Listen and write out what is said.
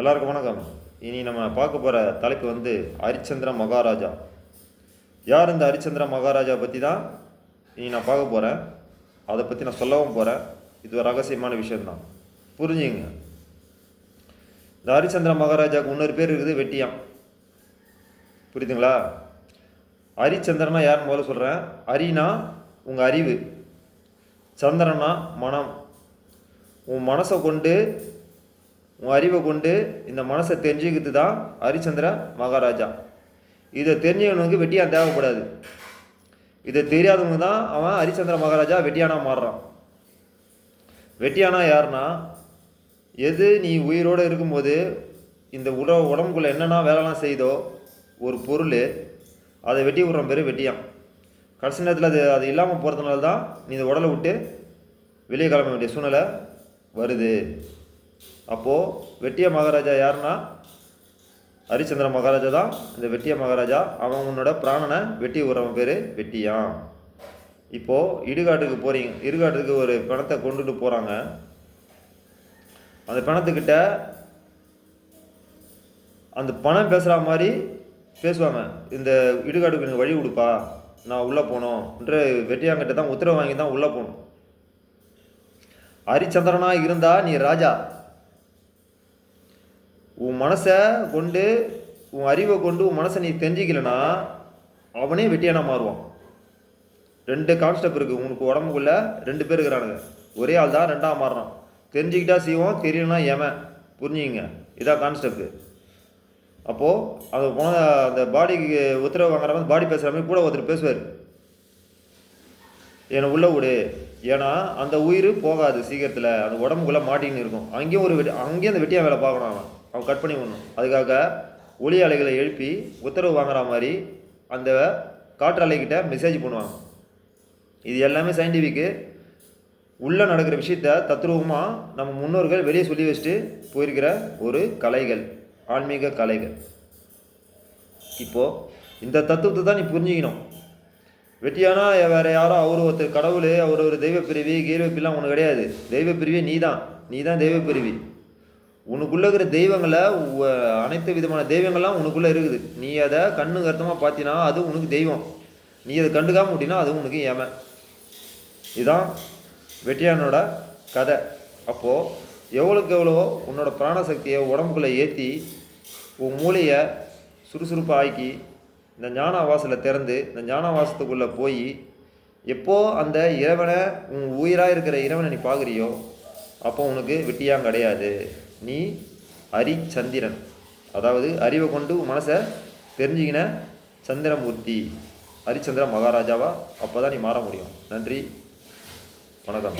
எல்லாருக்கும் வணக்கம். இனி நம்ம பார்க்க போகிற தலைப்பு வந்து ஹரிச்சந்திர மகாராஜா. யார் இந்த ஹரிச்சந்திர மகாராஜா பற்றி தான் இனி நான் பார்க்க போகிறேன் அதை பற்றி நான் சொல்லவும் போகிறேன் இது ஒரு ரகசியமான விஷயம்தான். புரிஞ்சுங்க. இந்த ஹரிச்சந்திர மகாராஜாவுக்கு இன்னொரு பேர் இருக்குது வெட்டியான் புரியுதுங்களா? ஹரிச்சந்திரனா யாருன்னு முதல்ல சொல்கிறேன் ஹரினா உங்கள் அறிவு. சந்திரனா மனம். உன் மனசை கொண்டு உன் அறிவை கொண்டு இந்த மனசை தெரிஞ்சுக்கிறது தான் ஹரிச்சந்திர மகாராஜா. இதை தெரிஞ்சவனுக்கு வெட்டியான் தேவைப்படாது. இதை தெரியாதவங்க தான் அவன் ஹரிச்சந்திர மகாராஜா வெட்டியானா மாறுறான். வெட்டியானா யாருன்னா எது நீ உயிரோடு இருக்கும்போது இந்த உட உடம்புக்குள்ளே என்னென்ன வேலைலாம் செய்தோ ஒரு பொருள் அதை வெட்டி விடுற பேர் வெட்டியான். கடைசி நேரத்தில் அது அது இல்லாமல் போகிறதுனால தான் நீ இந்த உடலை விட்டு வெளியே கிளம்ப வேண்டிய சூழ்நிலை வருது. அப்போது வெட்டிய மகாராஜா யாருன்னா? ஹரிச்சந்திர மகாராஜா தான். இந்த வெட்டிய மகாராஜா அவன் உன்னோட பிராணனை வெட்டி விடுறவன் பேர் வெட்டியான். இப்போது இடுகாட்டுக்கு போகிறீங்க இடுகாட்டுக்கு ஒரு பிணத்தை கொண்டுட்டு போகிறாங்க அந்த பிணத்துக்கிட்ட அந்த பணம் பேசுகிற மாதிரி பேசுவாங்க. இந்த இடுகாட்டுக்கு எனக்கு வழி கொடுப்பா நான் உள்ளே போகணும் என்று வெட்டியாங்கிட்ட தான் உத்தரவு வாங்கி தான் உள்ளே போகணும். ஹரிச்சந்திரனா இருந்தால் நீ ராஜா. உன் மனசை கொண்டு உன் அறிவை கொண்டு உன் மனசை நீ தெரிஞ்சிக்கலனா அவனே வெட்டியானா மாறுவான். ரெண்டு கான்ஸ்டெப் இருக்குது உனக்கு உடம்புக்குள்ள ரெண்டு பேர் இருக்கிறானுங்க. ஒரே ஆள் தான் ரெண்டாக மாறுறான். தெரிஞ்சுக்கிட்டா செய்வோம் தெரியலனா ஏமன் புரிஞ்சுங்க இதான் கான்ஸ்டெப்ட் அப்போது அது போன அந்த பாடிக்கு உத்தரவு வாங்குற மாதிரி பாடி பேசுகிற மாதிரி கூட ஒருத்தர் பேசுவார். என்னை உள்ள விடு. ஏன்னா அந்த உயிர் போகாது சீக்கிரத்தில். அந்த உடம்புக்குள்ளே மாட்டின்னு இருக்கும். அங்கேயும் ஒரு வெட்டி அங்கேயும் அந்த வெட்டியாக வேலை பார்க்கணும் அவன். அவன் கட் பண்ணி விடணும். அதுக்காக ஒளி அலைகளை எழுப்பி உத்தரவு வாங்குற மாதிரி அந்த காற்று அலைக்கிட்ட மெசேஜ் பண்ணுவாங்க. இது எல்லாமே சயின்டிஃபிக்கு உள்ளே நடக்கிற விஷயத்த தத்ரூபமாக நம்ம முன்னோர்கள் வெளியே சொல்லி வச்சுட்டு போயிருக்கிற ஒரு கலைகள் ஆன்மீக கலைகள். இப்போது இந்த தத்துவத்தை தான் நீ புரிஞ்சுக்கணும். வெட்டியானா வேறு யாரோ அவர் ஒருத்தர் கடவுள் அவர் ஒரு தெய்வ பிரிவி கீர்வ பிரிலாம் உனக்கு கிடையாது. தெய்வ பிரிவி நீ தான் நீ தான் தெய்வ பிரிவி உனக்குள்ளே இருக்கிற தெய்வங்களை உ- அனைத்து விதமான தெய்வங்கள்லாம் உனக்குள்ளே இருக்குது. நீ அதை கண்ணு கருத்தமாக பார்த்தினா அது உனக்கு தெய்வம். நீ அதை கண்டுக்காம அப்படின்னா அது உனக்கு ஏம இதுதான் வெட்டியானோட கதை. அப்போது எவ்வளோக்கு எவ்வளோ உன்னோட பிராணசக்தியை உடம்புக்குள்ளே ஏற்றி உன் மூளையை சுறுசுறுப்பாக ஆக்கி இந்த ஞானாவாசலை திறந்து இந்த ஞானாவாசத்துக்குள்ளே போய் எப்போது அந்த இறைவனை உன் உயிராக இருக்கிற இறைவனை நீ பார்க்குறியோ அப்போ உனக்கு வெட்டியாக கிடையாது. நீ ஹரிச்சந்திரன் அதாவது அறிவை கொண்டு மனசை தெரிஞ்சுக்கின சந்திரமூர்த்தி. ஹரிச்சந்திர மகாராஜாவா? அப்போ தான் நீ மாற முடியும். நன்றி. வணக்கம்.